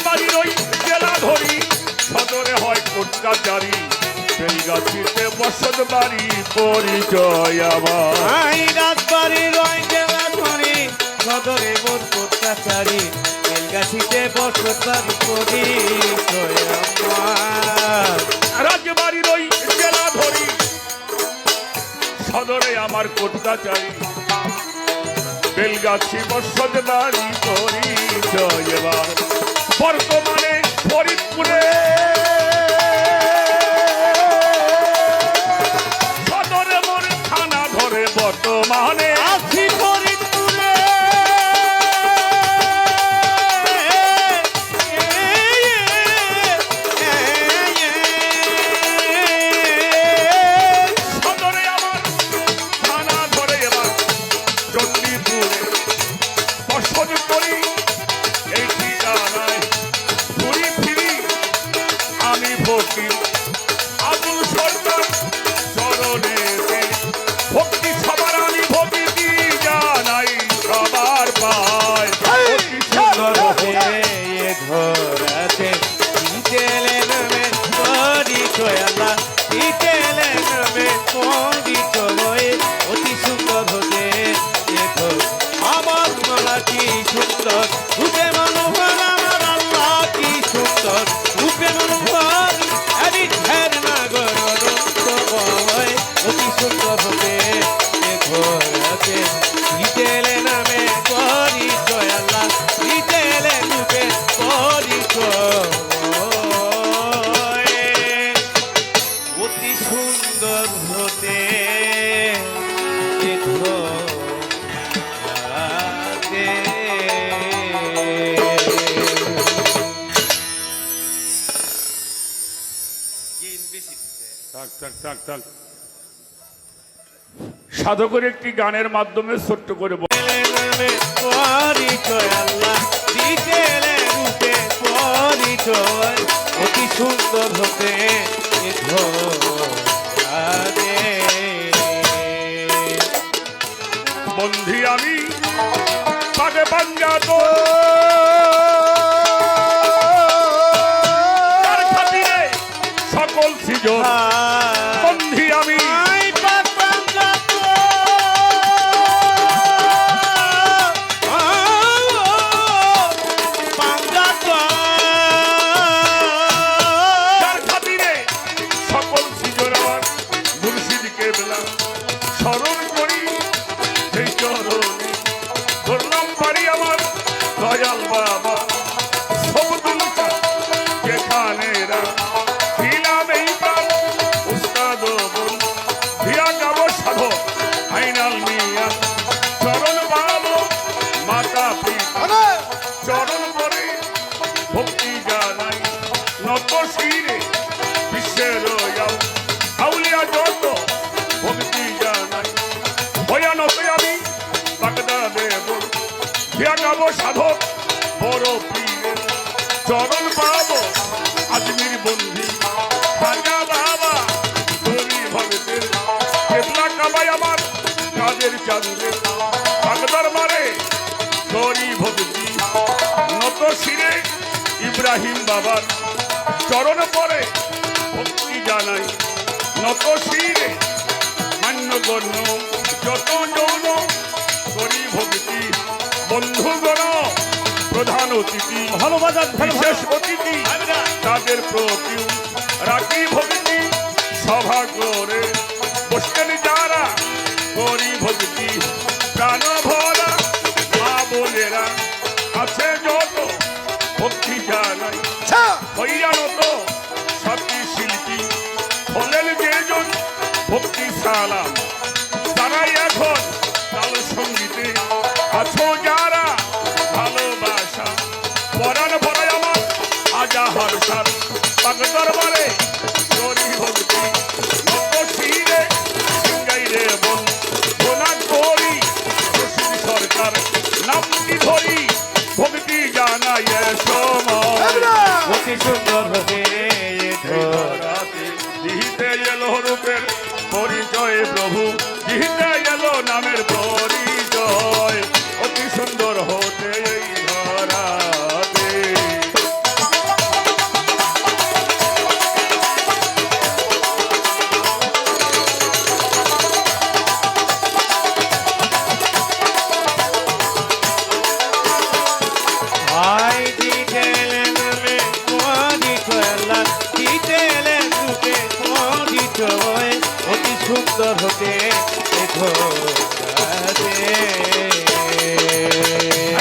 রাজবাড়ির ওই জেলা ধরি। সদরে হয় কোটকাচারি বেলগাছিতে বসত বাড়ি পরিচয় আমার। আই রাজবাড়ি রয় জেলা ধরি সদরে মোর কোটকাচারি বেলগাছিতে বসত বাড়ি করি আমার। রাজবাড়ির ওই জেলা ধরি সদরে আমার কোটকাচারি বেলগাছি বসত বাড়ি পরিচয় এবার বর্তমানে ফরিদপুরে। সদরে মোর থানা ধরে বর্তমানে আমি ভক্তি সাধকের একটি গানের মাধ্যমে ছোট্ট করে অতি সুন্দর হতে বন্ধি আমি তার সকল সৃজন বন্ধি আমি। আই ভক্তি জানাই নত শিরে বিশ্বের যাও আউলিয়া যত ভক্তি জানাই ভয়ানত আমি বাগদা দেব ভিয়া সাধক, বড় পীরের চরণ পাবো আজমির বন্ধি খাজা বাবা গরি ভগতের কেতলা কাবাই আমার কাদের চাঁদের বাগদার মারে গরি ভক্তি, নত শিরে ইব্রাহিম বাবার চরণ পরে ভক্তি জানাই। নত শিরে মান্যগণ্য যত যৌন করি ভক্তি। বন্ধুগণ প্রধান অতিথি ভালোবাসা বিশেষ অতিথি তাদের প্রতি রাখি ভক্তি। সভা করে সালাম তারাই এখন তাল সঙ্গীতে। আছো যারা ভালোবাসা। পরাণ ভরাই আমার আজা হরসার পাক দরবারে গরি ভক্তি। নত শিরে সিঙ্গাই রে করি রশিদ সরকার। নামটি ধরি ভক্তি জানাই সময়। অতি সুন্দর হবে পরিচয় 어.